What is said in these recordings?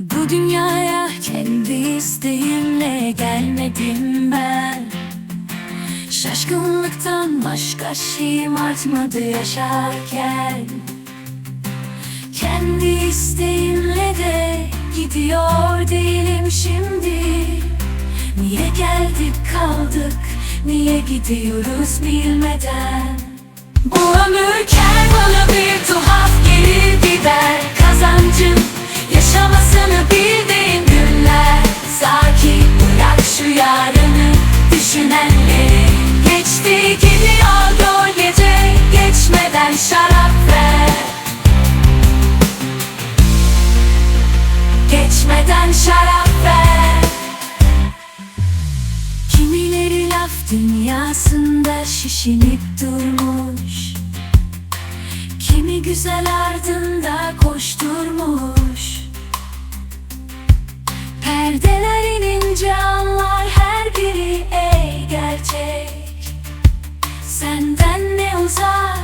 Bu dünyaya kendi isteğimle gelmedim ben. Şaşkınlıktan başka şeyim artmadı yaşarken. Kendi isteğimle de gidiyor değilim şimdi. Niye geldik kaldık, niye gidiyoruz bilmeden. Bu ömür bana bir tuhaf gelir şu yarını düşünenleri Geçti gidiyor gölgece geçmeden şarap ver. Geçmeden şarap ver. Kimileri laf dünyasında şişinip durmuş. Kimi güzel ardında koşturmuş. Perdeler gerçek Senden ne uzak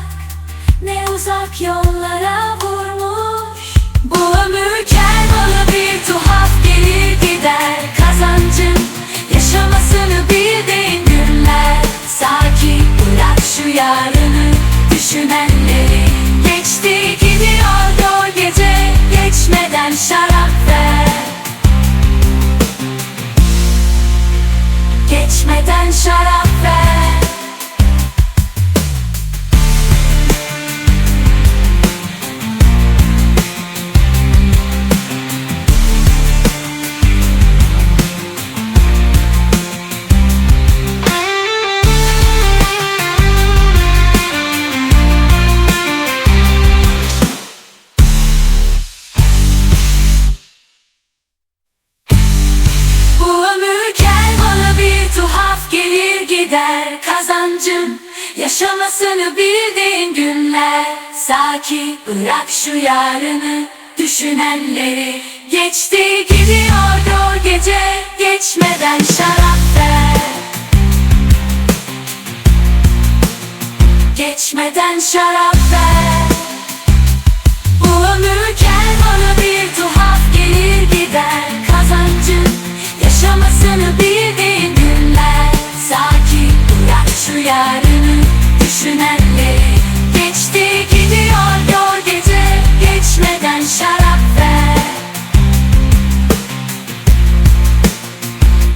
ne uzak yollara vurmuş. Bu ömür kervanı bir tuhaf gelir gider. Kazancın yaşamasını bildiğin günler. Sakin bırak şu yarını düşünenleri Geçmeden şarap ver gider Kazancım. Yaşamasını bildiğin günler. Sakin bırak şu yarını düşünenleri Geçti gidiyor o gece geçmeden şarap ver. Geçmeden şarap ver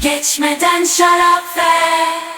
Geçmeden şarap ver.